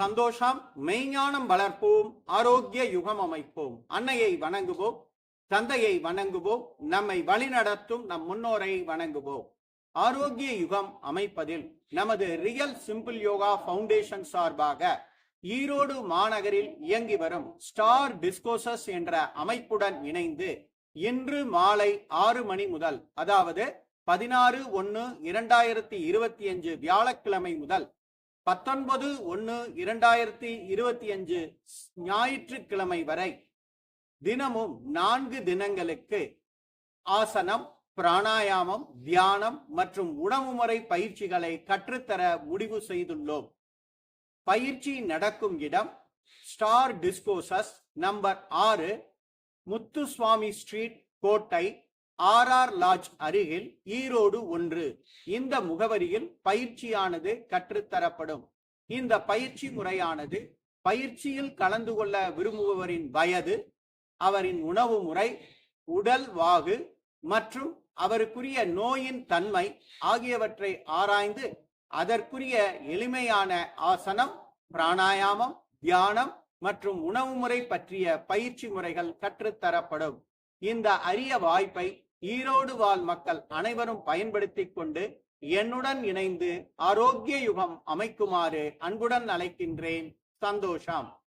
சந்தோஷம் மெய்ஞானம் வளர்ப்போம் ஆரோக்கிய யுகம் அமைப்போம். அன்னையை வணங்குவோம் தந்தையை வணங்குவோம் நம்மை வழிநடத்தும் நம் முன்னோரை வணங்குவோம். ஆரோக்கிய யுகம் அமைப்பதில் நமது ரியல் சிம்பிள் யோகா ஃபவுண்டேஷன் சார்பாக ஈரோடு மாநகரில் இயங்கி வரும் ஸ்டார் டிஸ்கோசஸ் என்ற அமைப்புடன் இணைந்து இன்று மாலை ஆறு மணி முதல் அதாவது பதினாறு ஒன்னு இரண்டாயிரத்தி இருபத்தி அஞ்சு வியாழக்கிழமை முதல் பத்தொன்பது ஒன்னு இரண்டாயிரத்தி இருபத்தி அஞ்சு ஞாயிற்றுக்கிழமை வரை தினமும் நான்கு தினங்களுக்கு ஆசனம் பிராணாயாமம் தியானம் மற்றும் உணவு முறை பயிற்சிகளை கற்றுத்தர முடிவு செய்துள்ளோம். பயிற்சி நடக்கும் இடம் ஸ்டார் டிஸ்கோசஸ் நம்பர் ஆறு முத்துசுவாமி ஸ்ட்ரீட் கோட்டை ஆர் ஆர் லாட்ஜ் அருகில் ஈரோடு ஒன்று. இந்த முகவரியில் பயிற்சியானது கற்றுத்தரப்படும். இந்த பயிற்சி முறையானது பயிற்சியில் கலந்து கொள்ள விரும்புபவரின் வயது அவரின் உணவு முறை உடல் வாகு மற்றும் அவருக்குரிய நோயின் தன்மை ஆகியவற்றை ஆராய்ந்து அதற்குரிய எளிமையான ஆசனம் பிராணாயாமம் தியானம் மற்றும் உணவு முறை பற்றிய பயிற்சி முறைகள் கற்றுத்தரப்படும். இந்த அரிய வாய்ப்பை ஈரோடு வாழ் மக்கள் அனைவரும் பயன்படுத்திக் கொண்டு என்னுடன் இணைந்து ஆரோக்கிய யுகம் அமைக்குமாறு அன்புடன் அழைக்கின்றேன். சந்தோஷம்.